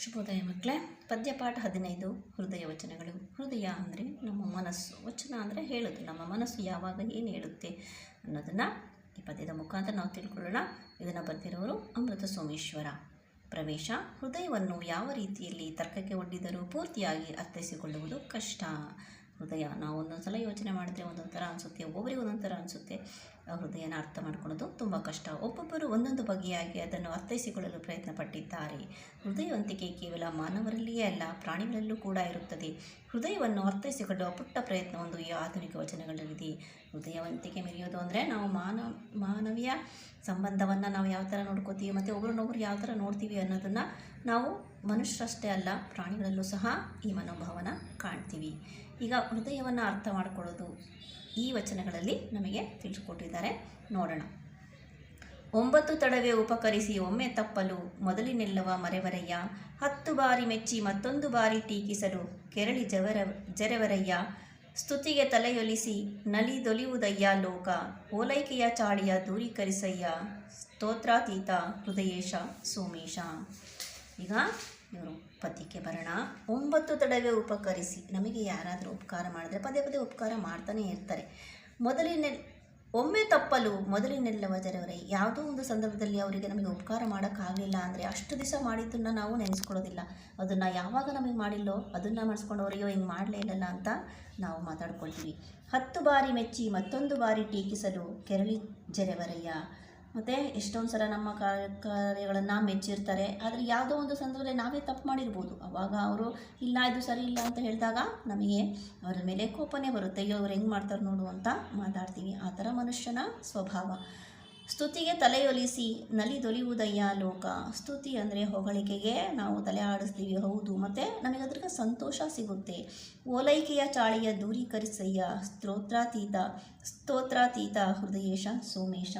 ಶುಭೋದಯ ಮಕ್ಕಳೇ, ಪದ್ಯಪಾಠ ಹದಿನೈದು ಹೃದಯ ವಚನಗಳು. ಹೃದಯ ಅಂದರೆ ನಮ್ಮ ಮನಸ್ಸು. ವಚನ ಅಂದರೆ ಹೇಳೋದು. ನಮ್ಮ ಮನಸ್ಸು ಯಾವಾಗ ಏನು ಹೇಳುತ್ತೆ ಅನ್ನೋದನ್ನು ಈ ಪದ್ಯದ ಮುಖಾಂತರ ನಾವು ತಿಳ್ಕೊಳ್ಳೋಣ. ಇದನ್ನು ಬರೆದಿರೋರು ಅಮೃತ ಸೋಮೇಶ್ವರ ಪ್ರವೇಶ, ಹೃದಯವನ್ನು ಯಾವ ರೀತಿಯಲ್ಲಿ ತರ್ಕಕ್ಕೆ ಒಡ್ಡಿದರೂ ಪೂರ್ತಿಯಾಗಿ ಅರ್ಥೈಸಿಕೊಳ್ಳುವುದು ಕಷ್ಟ. ಹೃದಯ. ನಾವು ಒಂದೊಂದು ಸಲ ಯೋಚನೆ ಮಾಡಿದ್ರೆ ಒಂದೊಂದು ಥರ ಅನಿಸುತ್ತೆ, ಒಬ್ಬೊಬ್ಬರಿಗೆ ಒಂದೊಂದು ಥರ ಅನಿಸುತ್ತೆ ಹೃದಯನ ಅರ್ಥ ಮಾಡ್ಕೊಳ್ಳೋದು ತುಂಬ ಕಷ್ಟ. ಒಬ್ಬೊಬ್ಬರು ಒಂದೊಂದು ಬಗೆಯಾಗಿ ಅದನ್ನು ಅರ್ಥೈಸಿಕೊಳ್ಳಲು ಪ್ರಯತ್ನ ಪಟ್ಟಿದ್ದಾರೆ ಹೃದಯವಂತಿಕೆ ಕೇವಲ ಮಾನವರಲ್ಲಿಯೇ ಅಲ್ಲ, ಪ್ರಾಣಿಗಳಲ್ಲೂ ಕೂಡ ಇರುತ್ತದೆ. ಹೃದಯವನ್ನು ಅರ್ಥೈಸಿಕೊಳ್ಳುವ ಪುಟ್ಟ ಪ್ರಯತ್ನವೊಂದು ಈ ಆಧುನಿಕ ವಚನಗಳಲ್ಲಿದೆ. ಹೃದಯವಂತಿಕೆ ಮೆರೆಯೋದು ಅಂದರೆ ನಾವು ಮಾನವ ಮಾನವೀಯ ಸಂಬಂಧವನ್ನು ನಾವು ಯಾವ ಥರ ನೋಡ್ಕೋತೀವಿ ಮತ್ತು ಒಬ್ರನ್ನೊಬ್ರು ಯಾವ ಥರ ನೋಡ್ತೀವಿ ಅನ್ನೋದನ್ನು ನಾವು ಮನುಷ್ಯರಷ್ಟೇ ಅಲ್ಲ, ಪ್ರಾಣಿಗಳಲ್ಲೂ ಸಹ ಈ ಮನೋಭಾವನ ಕಾಣ್ತೀವಿ. ಈಗ ಹೃದಯವನ್ನು ಅರ್ಥ ಮಾಡಿಕೊಳ್ಳೋದು ಈ ವಚನಗಳಲ್ಲಿ ನಮಗೆ ತಿಳಿಸಿಕೊಟ್ಟಿದ್ದಾರೆ. ನೋಡೋಣ. ಒಂಬತ್ತು ತಡವೆ ಉಪಕರಿಸಿ ಒಮ್ಮೆ ತಪ್ಪಲು ಮೊದಲಿನೆಲ್ಲವ ಮರೆವರಯ್ಯ. ಹತ್ತು ಬಾರಿ ಮೆಚ್ಚಿ ಮತ್ತೊಂದು ಬಾರಿ ಟೀಕಿಸಲು ಕೆರಳಿ ಜವರ ಜರೆವರಯ್ಯ. ಸ್ತುತಿಗೆ ತಲೆಯೊಲಿಸಿ ನಲಿದೊಲಿಯುವುದಯ್ಯ ಲೋಕ. ಓಲೈಕೆಯ ಚಾಳಿಯ ದೂರೀಕರಿಸಯ್ಯ. ಸ್ತೋತ್ರಾತೀತ ಹೃದಯೇಶ ಸೋಮೇಶ. ಈಗ ಪದ್ಯಕ್ಕೆ ಬರೋಣ. ಒಂಬತ್ತು ತಡವೇ ಉಪಕರಿಸಿ. ನಮಗೆ ಯಾರಾದರೂ ಉಪಕಾರ ಮಾಡಿದ್ರೆ ಪದೇ ಪದೇ ಉಪಕಾರ ಮಾಡ್ತಾನೆ ಇರ್ತಾರೆ. ಮೊದಲಿನ ಒಮ್ಮೆ ತಪ್ಪಲು ಮೊದಲಿನೆಲ್ಲವ ಜರವರೆ ಯಾವುದೋ ಒಂದು ಸಂದರ್ಭದಲ್ಲಿ ಅವರಿಗೆ ನಮಗೆ ಉಪಕಾರ ಮಾಡೋಕ್ಕಾಗಲಿಲ್ಲ ಅಂದರೆ ಅಷ್ಟು ದಿವಸ ಮಾಡಿದ್ದನ್ನು ನಾವು ನೆನೆಸ್ಕೊಳ್ಳೋದಿಲ್ಲ. ಅದನ್ನು ಯಾವಾಗ ನಮಗೆ ಮಾಡಿಲ್ಲೋ, ಅದನ್ನು ಮಾಡಿಸ್ಕೊಂಡು ಅವರಿಗೋ ಹಿಂಗೆ ಮಾಡಲೇ ಇಲ್ಲಲ್ಲ ಅಂತ ನಾವು ಮಾತಾಡ್ಕೊಳ್ತೀವಿ. ಹತ್ತು ಬಾರಿ ಮೆಚ್ಚಿ ಮತ್ತೊಂದು ಬಾರಿ ಟೀಕಿಸಲು ಕೆರಳಿ ಜರೆವರಯ್ಯ ಮತ್ತು ಎಷ್ಟೊಂದು ಸಲ ನಮ್ಮ ಕಾರ್ಯ ಕಾರ್ಯಗಳನ್ನು ಮೆಚ್ಚಿರ್ತಾರೆ. ಆದರೆ ಯಾವುದೋ ಒಂದು ಸಂದರ್ಭದಲ್ಲಿ ನಾವೇ ತಪ್ಪು ಮಾಡಿರ್ಬೋದು. ಅವಾಗ ಅವರು, ಇಲ್ಲ, ಇದು ಸರಿ ಇಲ್ಲ ಅಂತ ಹೇಳಿದಾಗ ನಮಗೆ ಅವರ ಮೇಲೆ ಕೋಪನೇ ಬರುತ್ತೆ. ಅಯ್ಯೋ, ಅವ್ರು ಹೆಂಗೆ ಮಾಡ್ತಾರೆ ನೋಡು ಅಂತ ಮಾತಾಡ್ತೀವಿ. ಆ ಥರ ಮನುಷ್ಯನ ಸ್ವಭಾವ. ಸ್ತುತಿಗೆ ತಲೆಯೊಲಿಸಿ ನಲಿ ದೊಲಿಯುವುದಯ್ಯ ಲೋಕ ಸ್ತುತಿ ಅಂದರೆ ಹೊಗಳಿಕೆಗೆ ನಾವು ತಲೆ ಆಡಿಸ್ತೀವಿ. ಹೌದು. ಮತ್ತು ಅದಕ್ಕೆ ಸಂತೋಷ ಸಿಗುತ್ತೆ. ಓಲೈಕೆಯ ಚಾಳಿಯ ದೂರೀಕರಿಸಯ್ಯ. ಸ್ತೋತ್ರಾತೀತ. ಸ್ತೋತ್ರಾತೀತ ಹೃದಯೇಶ ಸೋಮೇಶ.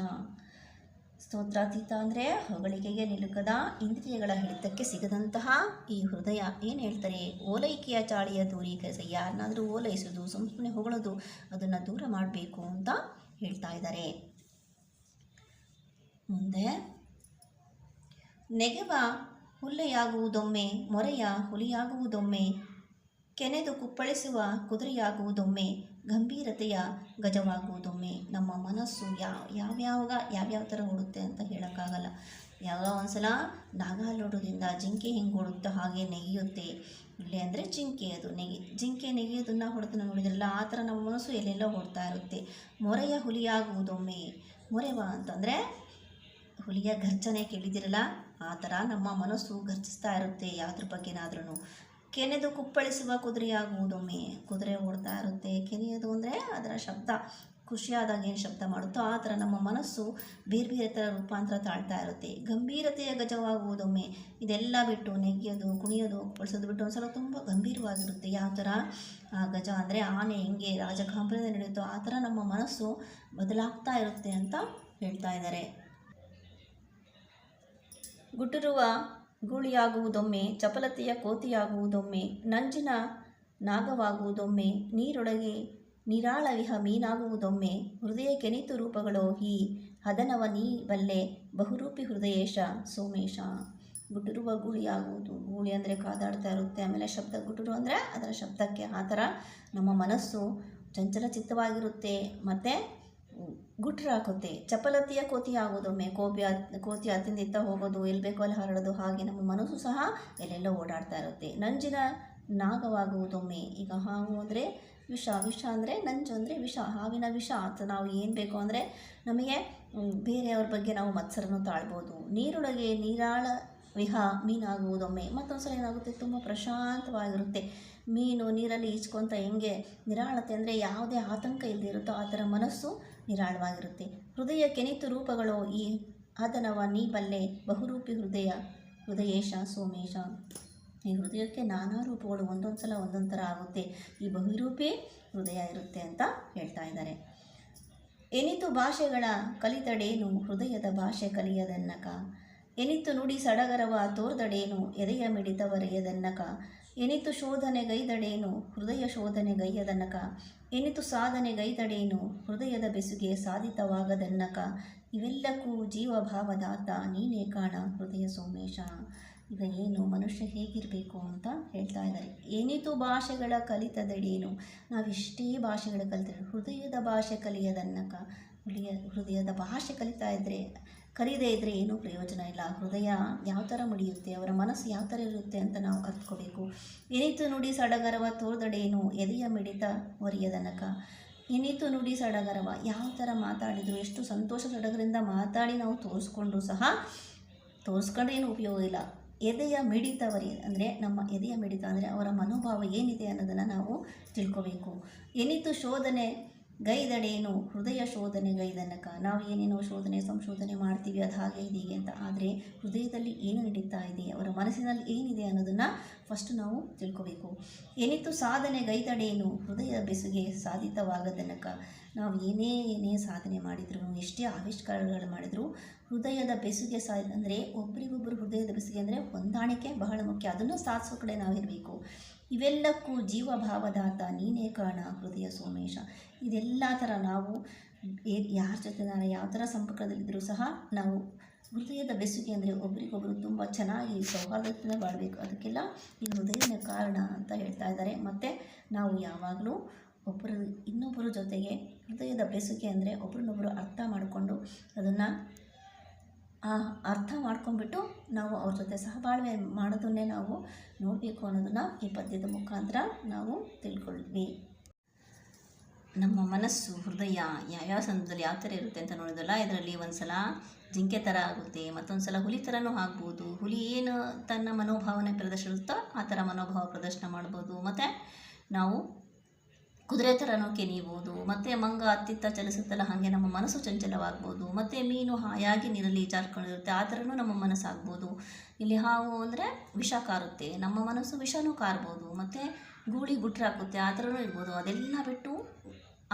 ಸ್ತೋತ್ರಾತೀತ ಅಂದರೆ ಹೊಗಳಿಕೆಗೆ ನಿಲುಕದ ಇಂದ್ರಿಯಗಳ ಹಿಡಿತಕ್ಕೆ ಸಿಗದಂತಹ ಈ ಹೃದಯ ಏನು ಹೇಳ್ತಾರೆ? ಓಲೈಕೆಯ ಚಾಳಿಯ ದೂರೀಕರಿಸಯ್ಯ ಯಾರನ್ನಾದರೂ ಓಲೈಸೋದು ಸುಮ್ಮನೆ ಹೊಗಳೋದು, ಅದನ್ನು ದೂರ ಮಾಡಬೇಕು ಅಂತ ಹೇಳ್ತಾ ಇದ್ದಾರೆ ಮುಂದೆ, ನೆಗೆವ ಹುಲ್ಲೆಯಾಗುವುದೊಮ್ಮೆ, ಮೊರೆಯ ಹುಲಿಯಾಗುವುದೊಮ್ಮೆ, ಕೆನೆದು ಕುಪ್ಪಳಿಸುವ ಕುದುರೆಯಾಗುವುದೊಮ್ಮೆ ಗಂಭೀರತೆಯ ಗಜವಾಗುವುದೊಮ್ಮೆ ನಮ್ಮ ಮನಸ್ಸು ಯಾವ ಯಾವ್ಯಾವಾಗ, ಯಾವ್ಯಾವ ಥರ ಓಡುತ್ತೆ ಅಂತ ಹೇಳೋಕ್ಕಾಗಲ್ಲ. ಯಾವ ಒಂದ್ಸಲ ನಾಗಾಲೋಡೋದ್ರಿಂದ ಜಿಂಕೆ ಹಿಂಗೆ ಓಡುತ್ತೋ ಹಾಗೆ ನೆಗೆಯುತ್ತೆ. ಇಲ್ಲಿ ಅಂದರೆ ಜಿಂಕೆ ಅದು ನೆಗೆ, ಜಿಂಕೆ ನೆಗೆಯೋದನ್ನು ಹೊಡೆದು ನೋಡಿದ್ರಲ್ಲ ಆ ಥರ ನಮ್ಮ ಮನಸ್ಸು ಎಲ್ಲೆಲ್ಲೋ ಓಡ್ತಾ ಇರುತ್ತೆ. ಮೊರೆಯ ಹುಲಿಯಾಗುವುದೊಮ್ಮೆ ಮೊರೆವ ಅಂತಂದರೆ ಹುಲಿಯ ಗರ್ಜನೆ ಕೇಳಿದಿರಲ್ಲ ಆ ಥರ ನಮ್ಮ ಮನಸ್ಸು ಗರ್ಜಿಸ್ತಾ ಇರುತ್ತೆ ಯಾವುದ್ರ ಬಗ್ಗೆನಾದ್ರೂ ಕೆನೆದು ಕುಪ್ಪಳಿಸುವ ಕುದುರೆಯಾಗುವುದೊಮ್ಮೆ ಕುದುರೆ ಓಡ್ತಾ ಇರುತ್ತೆ. ಕೆನೆಯೋದು ಅಂದರೆ ಅದರ ಶಬ್ದ. ಖುಷಿಯಾದಾಗ ಏನು ಶಬ್ದ ಮಾಡುತ್ತೋ ಆ ಥರ ನಮ್ಮ ಮನಸ್ಸು ಬೇರೆ ಬೇರೆ ಥರ ರೂಪಾಂತರ ತಾಳ್ತಾ ಇರುತ್ತೆ. ಗಂಭೀರತೆಯ ಗಜವಾಗುವುದೊಮ್ಮೆ ಇದೆಲ್ಲ ಬಿಟ್ಟು ನೆಗೆಯೋದು, ಕುಣಿಯೋದು ಬಳಸೋದು ಬಿಟ್ಟು ಒಂದ್ಸಲ ತುಂಬ ಗಂಭೀರವಾಗಿರುತ್ತೆ. ಯಾವ ಥರ? ಗಜ ಅಂದರೆ ಆನೆ ಹೆಂಗೆ ರಾಜಗಾಂಭೀರ್ಯದಲ್ಲಿ ನಡೆಯುತ್ತೋ ಆ ಥರ ನಮ್ಮ ಮನಸ್ಸು ಬದಲಾಗ್ತಾ ಇರುತ್ತೆ ಅಂತ ಹೇಳ್ತಾ ಇದ್ದಾರೆ. ಗುಟುರುವ ಗೂಳಿಯಾಗುವುದೊಮ್ಮೆ ಚಪಲತೆಯ ಕೋತಿಯಾಗುವುದೊಮ್ಮೆ, ನಂಜಿನ ನಾಗವಾಗುವುದೊಮ್ಮೆ, ನೀರೊಳಗೆ ನಿರಾಳವಿಹ ಮೀನಾಗುವುದೊಮ್ಮೆ, ಹೃದಯ ಕೆನಿತು ರೂಪಗಳೋ ಈ ಹದನವ ನೀ ಬಲ್ಲೆ ಬಹುರೂಪಿ ಹೃದಯೇಶ ಸೋಮೇಶ. ಗುಟುರುವ ಗೂಳಿಯಾಗುವುದು ಗೂಳಿ ಅಂದರೆ ಕಾದಾಡ್ತಾ ಇರುತ್ತೆ. ಆಮೇಲೆ ಶಬ್ದ ಗುಟುರು ಅಂದರೆ ಅದರ ಶಬ್ದಕ್ಕೆ ಆ ಥರ ನಮ್ಮ ಮನಸ್ಸು ಚಂಚಲ ಚಿತ್ತವಾಗಿರುತ್ತೆ ಮತ್ತು ಗುಟ್ರು ಹಾಕುತ್ತೆ ಚಪಲತೆಯ ಕೋತಿ ಆಗೋದೊಮ್ಮೆ ಕೋಪಿ ಕೋತಿ ಅತ್ತಿಂದಿತ್ತ ಹೋಗೋದು ಎಲ್ಲಿ ಬೇಕೋ ಅಲ್ಲಿ ಹರಡೋದು, ಹಾಗೆ ನಮ್ಮ ಮನಸ್ಸು ಸಹ ಎಲ್ಲೆಲ್ಲೋ ಓಡಾಡ್ತಾ ಇರುತ್ತೆ. ನಂಜಿನ ನಾಗವಾಗುವುದೊಮ್ಮೆ ಈಗ ಹಾವು ಅಂದರೆ ವಿಷ ವಿಷ ಅಂದರೆ ನಂಜು ಅಂದರೆ ವಿಷ, ಹಾವಿನ ವಿಷ ಅಂತ ನಾವು ಏನು ಬೇಕು ಅಂದರೆ ನಮಗೆ ಬೇರೆಯವ್ರ ಬಗ್ಗೆ ನಾವು ಮತ್ಸರನ್ನು ತಾಳ್ಬೋದು. ನೀರೊಳಗೆ ನೀರಾಳ ವಿಹ ಮೀನಾಗುವುದೊಮ್ಮೆ. ಮತ್ತೊಂದು ಸಲ ಏನಾಗುತ್ತೆ ತುಂಬ ಪ್ರಶಾಂತವಾಗಿರುತ್ತೆ. ಮೀನು ನೀರಲ್ಲಿ ಈಜ್ಕೊತ ಹೆಂಗೆ ನಿರಾಳತೆ ಅಂದರೆ ಯಾವುದೇ ಆತಂಕ ಇಲ್ಲದೆ ಇರುತ್ತೋ ಆ ಥರ ಮನಸ್ಸು ನಿರಾಳವಾಗಿರುತ್ತೆ. ಹೃದಯ ಕೆನಿತು ರೂಪಗಳು ಈ ಆತನವ ನೀ ಬಲ್ಲೆ ಬಹುರೂಪಿ ಹೃದಯ ಹೃದಯೇಶ ಸೋಮೇಶ. ಈ ಹೃದಯಕ್ಕೆ ನಾನಾ ರೂಪಗಳು ಒಂದೊಂದು ಸಲ ಒಂದೊಂದು ಥರ ಆಗುತ್ತೆ. ಈ ಬಹುರೂಪಿ ಹೃದಯ ಇರುತ್ತೆ ಅಂತ ಹೇಳ್ತಾ ಇದ್ದಾರೆ. ಎನಿತು ಭಾಷೆಗಳ ಕಲಿತಡೇನು? ಹೃದಯದ ಭಾಷೆ ಕಲಿಯದನ್ನಕ? ಎನಿತು ನುಡಿ ಸಡಗರವ ತೋರ್ದಡೇನು? ಎದೆಯ ಮಿಡಿತವರೆಯದನ್ನಕ ಎನಿತು ಶೋಧನೆಗೈದಡೇನು ಹೃದಯ ಶೋಧನೆಗೈಯದನ್ನಕ ಎನಿತು ಸಾಧನೆಗೈದಡೇನು ಹೃದಯದ ಬೆಸುಗೆ ಸಾಧಿತವಾಗದನ್ನಕ? ಇವೆಲ್ಲಕ್ಕೂ ಜೀವಭಾವದಾತ ನೀನೇ ಕಾಣ ಹೃದಯ ಸೋಮೇಶ. ಈಗ ಏನು, ಮನುಷ್ಯ ಹೇಗಿರಬೇಕು ಅಂತ ಹೇಳ್ತಾ ಇದ್ದಾರೆ. ಏನಿತು ಭಾಷೆಗಳ ಕಲಿತದಡೇನು? ನಾವೆಷ್ಟೇ ಭಾಷೆಗಳ ಕಲಿತರೆ. ಹೃದಯದ ಭಾಷೆ ಕಲಿಯದನ್ನಕ? ಹೃದಯ ಹೃದಯದ ಭಾಷೆ ಕಲಿತಾ ಇದ್ದರೆ ಕಲಿಯದೇ ಇದ್ದರೆ ಏನೂ ಪ್ರಯೋಜನ ಇಲ್ಲ. ಹೃದಯ ಯಾವ ಥರ ಮುಡಿಯುತ್ತೆ, ಅವರ ಮನಸ್ಸು ಯಾವ ಥರ ಇರುತ್ತೆ ಅಂತ ನಾವು ಅರ್ಥಕೋಬೇಕು ಇನಿತು ನುಡಿ ಸಡಗರವ ತೋರ್ದಡೇನು ಎದೆಯ ಮಿಡಿತ ಒರಿಯದನಕ ಏನಿತು ನುಡಿ ಸಡಗರವ, ಯಾವ ಥರ ಮಾತಾಡಿದ್ರು? ಎಷ್ಟು ಸಂತೋಷ ಸಡಗರಿಂದ ಮಾತಾಡಿ ನಾವು ತೋರಿಸ್ಕೊಂಡು ಸಹ ತೋರಿಸ್ಕೊಂಡೇನು ಉಪಯೋಗ ಇಲ್ಲ. ಎದೆಯ ಮಿಡಿತವರಿ ಅಂದರೆ ನಮ್ಮ ಎದೆಯ ಮಿಡಿತ, ಅಂದರೆ ಅವರ ಮನೋಭಾವ ಏನಿದೆ ಅನ್ನೋದನ್ನು ನಾವು ತಿಳ್ಕೋಬೇಕು. ಏನಿತ್ತು ಶೋಧನೆ? ಗೈದಡೇನು ಹೃದಯ ಶೋಧನೆ ಗೈದನಕ. ನಾವು ಏನೇನೋ ಶೋಧನೆ, ಸಂಶೋಧನೆ ಮಾಡ್ತೀವಿ, ಅದು ಹಾಗೆ ಇದೆ ಹೀಗೆ ಅಂತ. ಆದರೆ ಹೃದಯದಲ್ಲಿ ಏನು ನಡೀತಾ ಇದೆ, ಅವರ ಮನಸ್ಸಿನಲ್ಲಿ ಏನಿದೆ ಅನ್ನೋದನ್ನು ಫಸ್ಟ್ ನಾವು ತಿಳ್ಕೋಬೇಕು. ಏನಿತ್ತು ಸಾಧನೆ ಗೈದಡೇನು ಹೃದಯ ಬೆಸುಗೆ ಸಾಧಿತವಾಗದನಕ. ನಾವು ಏನೇ ಏನೇ ಸಾಧನೆ ಮಾಡಿದ್ರು, ಎಷ್ಟೇ ಆವಿಷ್ಕಾರಗಳು ಮಾಡಿದ್ರು, ಹೃದಯದ ಬೆಸುಗೆ ಸಾ, ಅಂದರೆ ಒಬ್ಬರಿಗೊಬ್ಬರು ಹೃದಯದ ಬೆಸುಗೆ ಅಂದರೆ ಹೊಂದಾಣಿಕೆ ಬಹಳ ಮುಖ್ಯ. ಅದನ್ನು ಸಾಧಿಸೋ ಕಡೆ ನಾವಿರಬೇಕು. ಇವೆಲ್ಲಕ್ಕೂ ಜೀವಭಾವದಾತ, ನೀನೇ ಕಾರಣ, ಹೃದಯ ಸೋಮೇಶ. ಇದೆಲ್ಲ ಥರ ನಾವು ಯಾರ ಜೊತೆ ನಾನು, ಯಾವ ಥರ ಸಂಪರ್ಕದಲ್ಲಿದ್ದರೂ ಸಹ ನಾವು ಹೃದಯದ ಬೆಸುಗೆ ಅಂದರೆ ಒಬ್ರಿಗೊಬ್ಬರು ತುಂಬ ಚೆನ್ನಾಗಿ ಸೌಹಾರ್ದತೆಯಿಂದ ಬಾಳಬೇಕು. ಅದಕ್ಕೆಲ್ಲ ಈ ಹೃದಯನೇ ಕಾರಣ ಅಂತ ಹೇಳ್ತಾ ಇದ್ದಾರೆ. ಮತ್ತು ನಾವು ಯಾವಾಗಲೂ ಒಬ್ಬರು ಇನ್ನೊಬ್ಬರ ಜೊತೆಗೆ ಹೃದಯದ ಬೆಸುಗೆ ಅಂದರೆ ಒಬ್ರನ್ನೊಬ್ಬರು ಅರ್ಥ ಮಾಡಿಕೊಂಡು ಅದನ್ನು ಅರ್ಥ ಮಾಡ್ಕೊಂಡ್ಬಿಟ್ಟು ನಾವು ಅವ್ರ ಜೊತೆ ಸಹಬಾಳ್ವೆ ಮಾಡೋದನ್ನೇ ನಾವು ನೋಡಬೇಕು ಅನ್ನೋದನ್ನು ಈ ಪದ್ಯದ ಮುಖಾಂತರ ನಾವು ತಿಳ್ಕೊಳ್ವಿ ನಮ್ಮ ಮನಸ್ಸು, ಹೃದಯ ಯಾವ್ಯಾವ ಸಂದರ್ಭದಲ್ಲಿ ಯಾವ ಥರ ಇರುತ್ತೆ ಅಂತ ನೋಡೋದಲ್ಲ ಇದರಲ್ಲಿ ಒಂದು ಸಲ ಜಿಂಕೆ ಥರ ಆಗುತ್ತೆ ಮತ್ತೊಂದು ಸಲ ಹುಲಿ ಥರನೂ ಆಗ್ಬೋದು. ಹುಲಿ ಏನು ತನ್ನ ಮನೋಭಾವನೆ ಪ್ರದರ್ಶಿಸುತ್ತೋ ಆ ಥರ ಮನೋಭಾವ ಪ್ರದರ್ಶನ ಮಾಡ್ಬೋದು. ಮತ್ತು ನಾವು ಕುದುರೆ ಥರನೂ ಕೆನಿಬೋದು ಮತ್ತು ಮಂಗ ಅತ್ತಿತ್ತ ಚಲಿಸುತ್ತಲ್ಲ ಹಾಗೆ ನಮ್ಮ ಮನಸ್ಸು ಚಂಚಲವಾಗ್ಬೋದು, ಮತ್ತು ಮೀನು ಹಾಯಾಗಿ ನೀರಲ್ಲಿ ಜಾರ್ಕೊಂಡಿರುತ್ತೆ, ಆ ಥರನೂ ನಮ್ಮ ಮನಸ್ಸಾಗ್ಬೋದು. ಇಲ್ಲಿ ಹಾವು ಅಂದರೆ ವಿಷ ಕಾರುತ್ತೆ, ನಮ್ಮ ಮನಸ್ಸು ವಿಷನೂ ಕಾರ್ಬೋದು, ಮತ್ತು ಗೂಳಿ ಗುಟ್ರೆ ಹಾಕುತ್ತೆ, ಆ ಥರನೂ ಇರ್ಬೋದು. ಅದೆಲ್ಲ ಬಿಟ್ಟು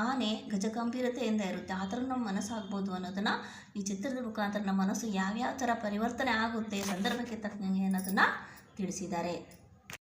ಆನೆ ಗಜಗಂಭೀರತೆಯಿಂದ ಇರುತ್ತೆ, ಆ ಥರ ನಮ್ಮ ಮನಸ್ಸಾಗ್ಬೋದು ಅನ್ನೋದನ್ನು ಈ ಚಿತ್ರದ ಮುಖಾಂತರ ನಮ್ಮ ಮನಸ್ಸು ಯಾವ್ಯಾವ ಥರ ಪರಿವರ್ತನೆ ಆಗುತ್ತೆ, ಸಂದರ್ಭಕ್ಕೆ ತಕ್ಕಂಗೆ ಅನ್ನೋದನ್ನು ತಿಳಿಸಿದ್ದಾರೆ.